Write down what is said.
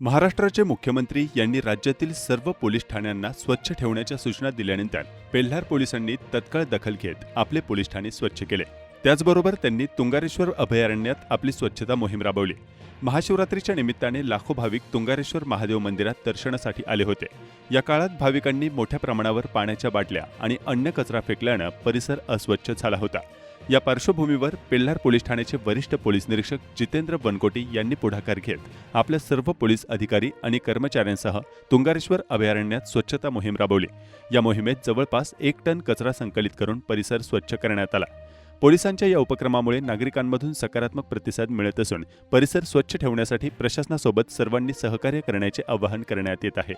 महाराष्ट्राचे मुख्यमंत्री यांनी राज्यातील सर्व पोलीस ठाण्यांना स्वच्छ ठेवण्याच्या सूचना दिल्यानंतर पेल्हार पोलिसांनी तत्काळ दखल घेत आपले पोलीस ठाणे स्वच्छ केले. त्याचबरोबर त्यांनी तुंगारेश्वर अभयारण्यात आपली स्वच्छता मोहीम राबवली. महाशिवरात्रीच्या निमित्ताने लाखो भाविक तुंगारेश्वर महादेव मंदिरात दर्शनासाठी आले होते. या काळात भाविकांनी मोठ्या प्रमाणावर पाण्याच्या बाटल्या आणि अन्य कचरा फेकल्यानं परिसर अस्वच्छ झाला होता. या पार्श्वभूमीवर पेल्हार पोलीस ठाण्याचे वरिष्ठ पोलीस निरीक्षक जितेंद्र बनकोटी यांनी पुढाकार घेत आपल्या सर्व पोलीस अधिकारी आणि कर्मचाऱ्यांसह तुंगारेश्वर अभयारण्यात स्वच्छता मोहीम राबवली. या मोहिमेत जवळपास एक टन कचरा संकलित करून परिसर स्वच्छ करण्यात आला. पोलिसांच्या या उपक्रमामुळे नागरिकांमधून सकारात्मक प्रतिसाद मिळत असून परिसर स्वच्छ ठेवण्यासाठी प्रशासनासोबत सर्वांनी सहकार्य करण्याचे आवाहन करण्यात येत आहे.